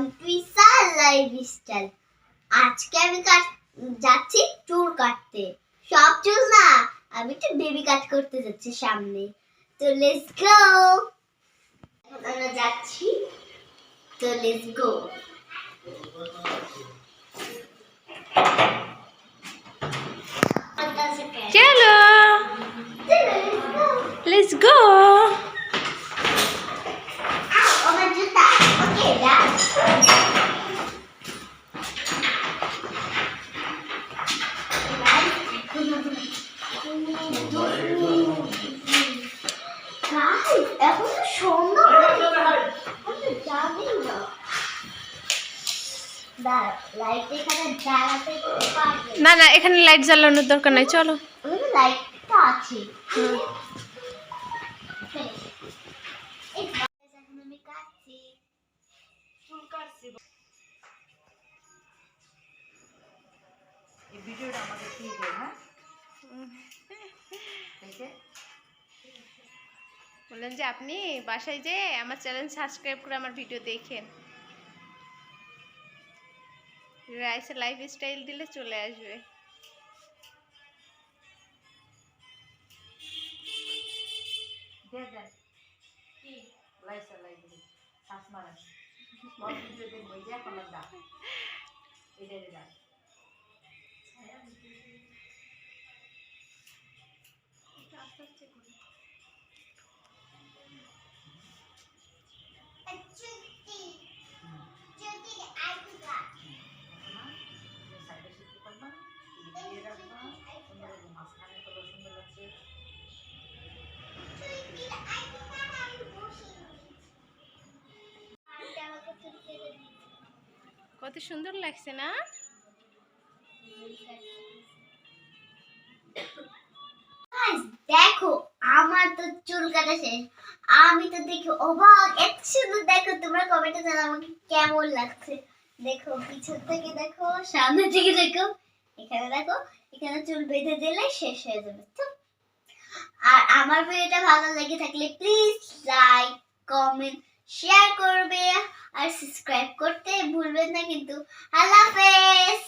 Welcome to Isar লাইফ স্টাইল আজকে আমি কাট- যাচ্ছি চুল কাটতে। সব চুল না আমি একটু বেবি কাট করতে যাচ্ছি সামনে। তো লেটস গো আমরা যাচ্ছি। তো লেটস গো চলো। লেটস গো এখন তো সন্ধ্যা আমি যাবি না। না না এখানে লাইট জ্বালানোর দরকার নাই চলো। লাইটটা আছে। এই ভিডিওটা আমাকে দিয়ে হ্যাঁ? বললেন যে আপনি বাসায় যে আমার চ্যানেল সাবস্ক্রাইব করে আমার ভিডিও দেখেন। রাইসের লাইফ স্টাইল দিলে চলে আসবে। দেখ দেখ কত সুন্দর লাগছে না? দেখো, আমার তো চুল কাটা শেষ। আমি তো দেখি অবাক। এত সুন্দর দেখো, তোমরা কমেন্টে জানাও আমাকে কেমন লাগছে। দেখো, পিছন থেকে দেখো সামনে থেকে দেখো। এখানে দেখো, এখানে চুল বেঁধে দিলে শেষ হয়ে যাবে। আর আমার ভিডিওটা ভালো লেগে থাকলে প্লিজ লাইক কমেন্ট শেয়ার করবে আর সাবস্ক্রাইব করতে ভুলবেন না কিন্তু। আল্লাহ হাফেজ!